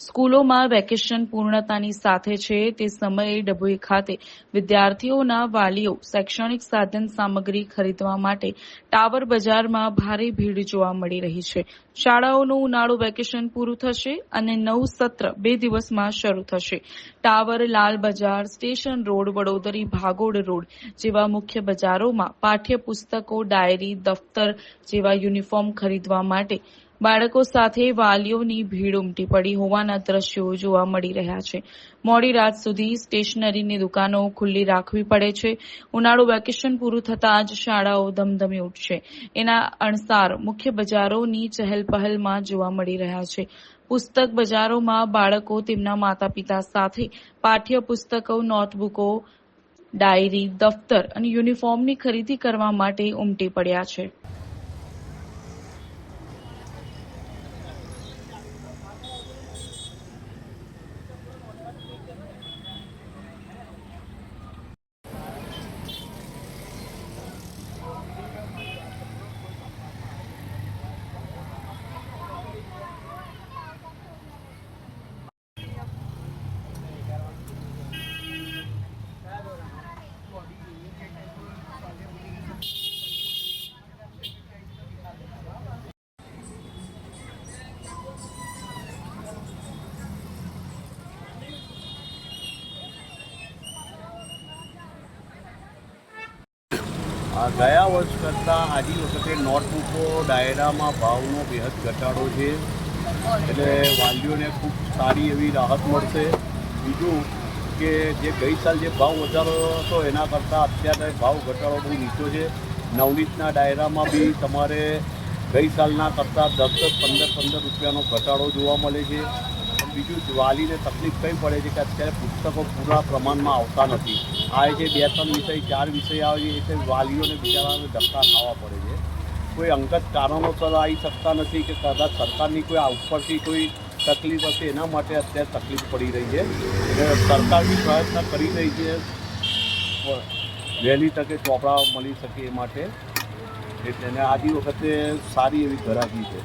સ્કૂલોમાં વેકેશન પૂર્ણતાની સાથે છે. તે સમયે ડભોઈ ખાતે વિદ્યાર્થીઓના વાલીઓ શૈક્ષણિક સાધન સામગ્રી ખરીદવા માટે ટાવર બજારમાં ભારે ભીડ જોવા મળી રહી છે. શાળાઓનું ઉનાળુ વેકેશન પૂરું થશે અને નવું સત્ર બે દિવસમાં શરૂ થશે. Tower, Lal Bazar, station road, Vadodari Bhagol road જેવા મુખ્ય બજારોમાં પાઠ્યપુસ્તકો, ડાયરી, દફતર જેવા યુનિફોર્મ ખરીદવા માટે બાળકો સાથે વાલીઓની ભીડ ઉમટી પડી હોવાના દ્રશ્યો જોવા મળી રહ્યા છે. મોડી રાત સુધી સ્ટેશનરીની દુકાનો ખુલ્લી રાખવી પડે છે. ઉનાળુ વેકેશન પૂરું થતાં જ શાળાઓ ધમધમી ઉઠશે. એના અણસાર મુખ્ય બજારોની ચહેલપહલમાં જોવા મળી રહ્યા છે. પુસ્તક બજારોમાં બાળકો તેમના માતા પિતા સાથે પાઠ્યપુસ્તકો, નોટબુકો, ડાયરી, દફતર અને યુનિફોર્મની ખરીદી કરવા માટે ઉમટી પડ્યા છે. ગયા વર્ષ કરતાં આજી વખતે નોટબુકો, ડાયરામાં ભાવનો બેહદ ઘટાડો છે. એટલે વાલીઓને ખૂબ સારી એવી રાહત મળશે. બીજું કે જે ગઈ સાલ જે ભાવ વધારો હતો એના કરતાં અત્યારે ભાવ ઘટાડો બહુ નીચો છે. નવનીતના ડાયરામાં બી તમારે ગઈ સાલના કરતાં દસ દસ, પંદર પંદર રૂપિયાનો ઘટાડો જોવા મળે છે. બીજું વાલીને તકલીફ કઈ પડે છે કે અત્યારે પુસ્તકો પૂરા પ્રમાણમાં આવતા નથી. આ જે બે ત્રણ વિષય, ચાર વિષય આવે છે એટલે વાલીઓને બિચારાને ધક્કા ખાવા પડે છે. કોઈ અંગત કારણોસર આવી શકતા નથી કે કદાચ સરકારની કોઈ આ ઉપરથી કોઈ તકલીફ હશે, એના માટે અત્યારે તકલીફ પડી રહી છે. એટલે સરકાર બી પ્રયત્ન કરી રહી છે. વહેલી તકે ચોપડા મળી શકે એ માટે. એટલે આજી વખતે સારી એવી ઘરાકી છે.